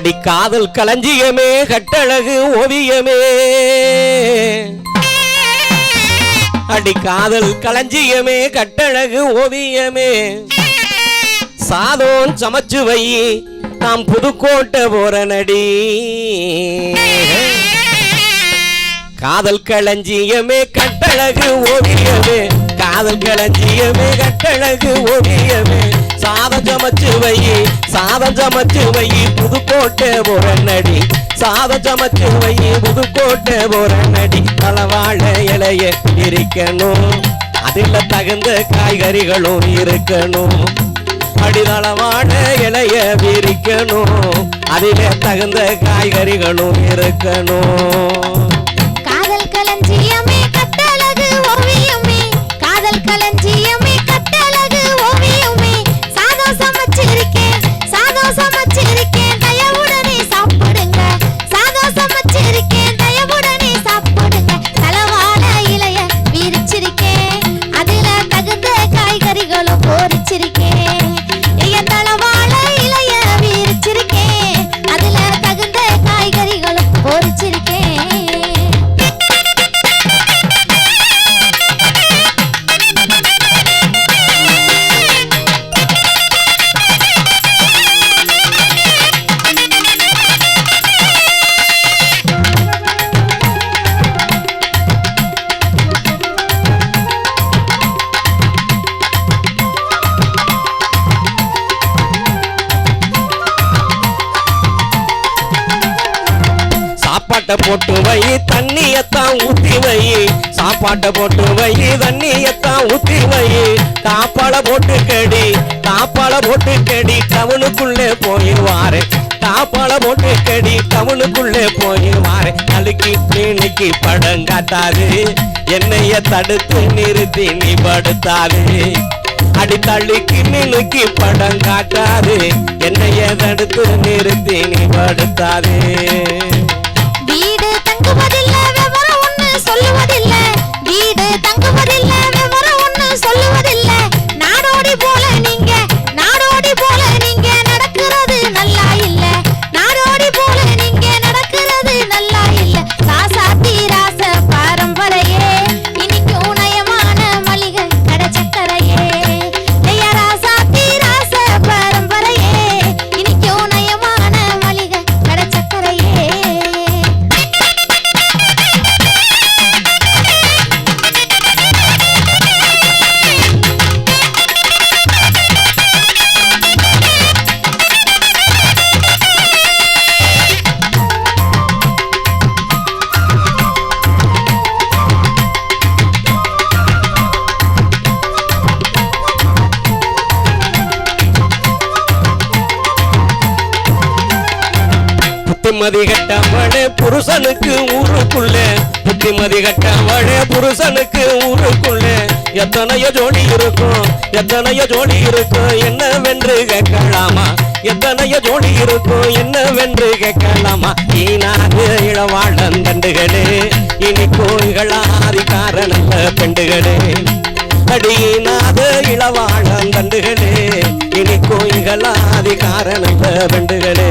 அடி காதல் களஞ்சியமே கட்டழகு ஓவியமே. அடி காதல் களஞ்சியமே கட்டழகு ஓவியமே. சாதோன் சமைச்சு வை நாம் புதுக்கோட்டை போற நடி காதல் களஞ்சியமே கட்டழகு ஓவியமே. காதல் களஞ்சியமே கட்டழகு ஓவியமே. சாதம் சமைச்சு வை சாதம் சமைச்சு வை புதுக்கோட்டை போற நடி சாதம் சமைச்சு வை புதுக்கோட்டை போற நடி தளவாழ இலைய இருக்கணும் அதில் தகுந்த காய்கறிகளும் இருக்கணும். அடிதளவான இலைய விரிக்கணும். அதில் தகுந்த காய்கறிகளும் இருக்கணும். காதல் களஞ்சியம் சாப்பாட்டை போட்டு வை தண்ணியத்தான் ஊத்தி வை. சாப்பாட்டை போட்டு வை தண்ணியத்தான் ஊத்தி வை. தாப்பால போட்டு கடி தாப்பால போட்டு கடி டவுனுக்குள்ளே போயிடுவாரு தாப்பால போட்டு கடி டவுனுக்குள்ளே போயிடுவாரு அழுக்கி கிளினிக்கு படம் காட்டாது என்னைய தடுத்து நிறுத்தி நீ படுத்தாது அடி தள்ளிக்கு நிலுக்கி படம் காட்டாது என்னைய தடுத்து நிறுத்தி நீ படுத்தாது வீடு புத்திமதி கட்டவளே புருஷனுக்கு ஊருக்குள்ள. புத்திமதி கட்டவளே புருஷனுக்கு ஊருக்குள்ள. எத்தனையோ ஜோடி இருக்கும் எத்தனையோ ஜோடி இருக்கும் என்னவென்று கேட்கலாமா? எத்தனையோ ஜோடி இருக்கும் என்னவென்று கேட்கலாமா? ஈனாது இளவாழந்தண்டுகளே இனி கோயிகளாதிகார நல்ல பெண்டுகளே. அடியினாத இளவாழந்தண்டுகளே இனி கோயிகளாதிகார நல்ல பெண்டுகளே.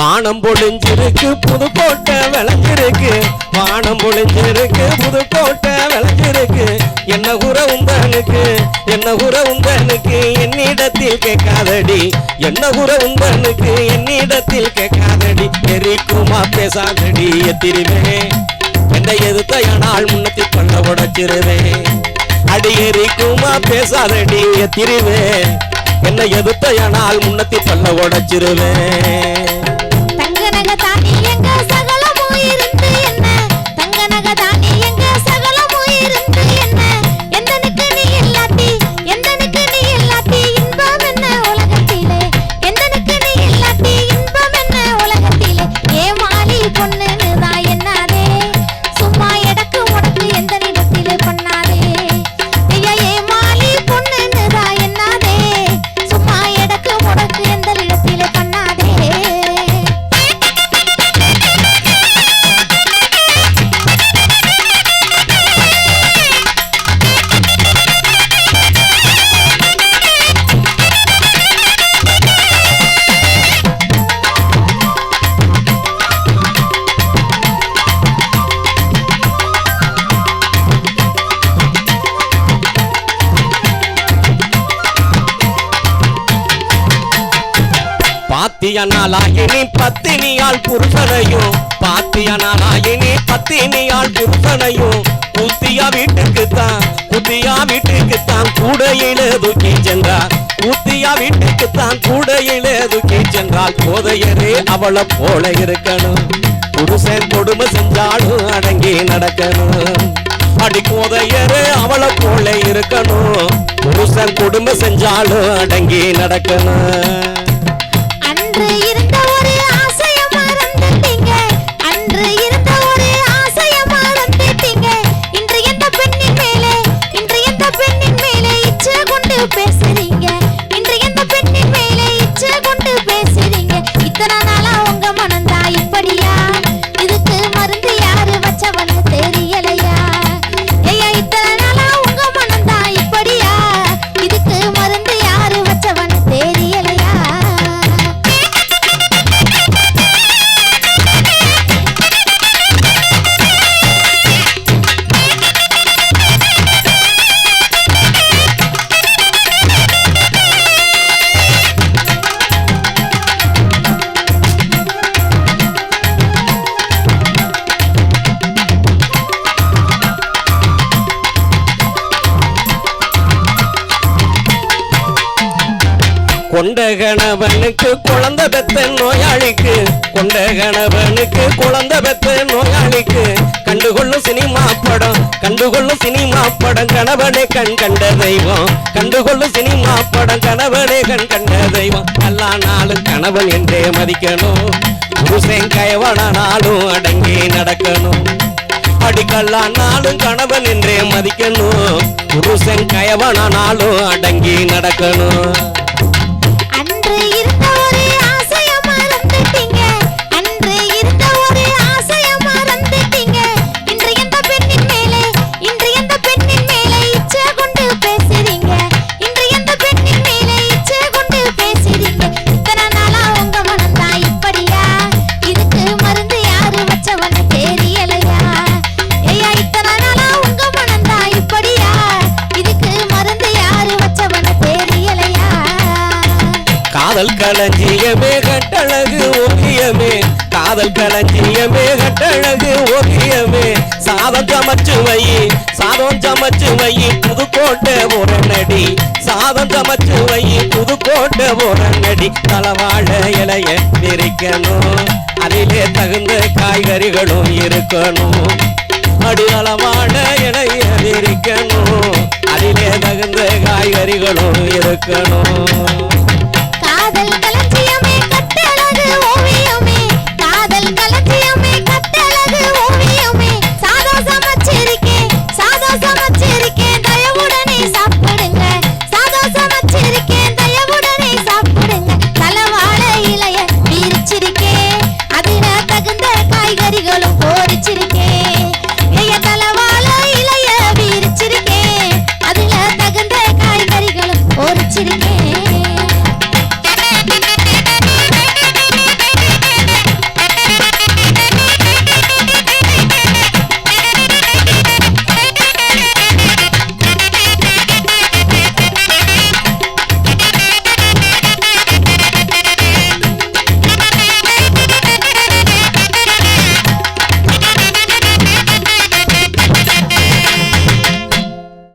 வானம் பொழிஞ்சிருக்கு புதுக்கோட்டை விளைஞ்சிருக்கு விளைஞ்சிருக்கு வானம் பொழிஞ்சிருக்கு புதுக்கோட்டை விளைஞ்சிருக்கு என்ன குற உந்தனுக்கு என்ன குற உந்தனுக்கு என்னிடத்தில் கேட்காதடி. என்ன குற உந்தனுக்கு என்னிடத்தில் கேட்காதடி. எரிக்குமா பேசாதடி எத்திரிவே என்னை எதிர்த்த நாள் முன்னத்தி பண்ண உடைச்சிருவேன் அடி எரிக்குமா பேசாதடி எத்திரிவே என்னை எதிர்த்த நாள் முன்னத்தி பண்ண உடச்சிருவேன் தங்க எங்க பாத்தியனாலாயினி பத்தினியால் புருஷனையும் பாத்தியனாலாயினி பத்தினியால் புருஷனையும் குத்தியா வீட்டுக்குத்தான் குத்தியா வீட்டுக்கு கூடையில தூக்கி சென்றார் குத்தியா வீட்டுக்குத்தான் கூடையில தூக்கி சென்றால் போதையரே அவளை போல இருக்கணும். புருஷன் கொடுமை செஞ்சாலும் அடங்கி நடக்கணும். அடி கோதையரே அவளை போல இருக்கணும். புருஷன் கொடுமை செஞ்சாலும் அடங்கி நடக்கணும். ఊపిరి கொண்ட கணவனுக்கு குழந்த பெத்த நோயாளிக்கு. கொண்ட கணவனுக்கு குழந்த பெத்த நோயாளிக்கு. கண்டுகொள்ளும் சினிமா படம் கண்டுகொள்ளும் சினிமா படம் கணவனே கண் கண்ட தெய்வம். கண்டுகொள்ளும் சினிமா படம் கணவனே கண் கண்ட தெய்வம். எல்லா நாளும் கணவன் என்றே மதிக்கணும். புருஷன் நாளும் அடங்கி நடக்கணும். அடிக்கல்லா நாளும் கணவன் என்றே மதிக்கணும். புருஷன் கயவனானாலும் அடங்கி நடக்கணும். காதல் களஞ்சியமே கட்டழகு ஓவியமே காதல் களஞ்சியமே கட்டழகு ஓவியமே சாதம் சமைச்சு சாதம் சமைச்சு புதுக்கோட்டை உரநடி சாதம் சமைச்சு புதுக்கோட்டை உரநடி தளவாழ இலைய விரிக்கணும் அதிலே தகுந்த காய்கறிகளும் இருக்கணும். அடி அளவாட இலைய விரிக்கணும் அதிலே தகுந்த காய்கறிகளும் இருக்கணும்.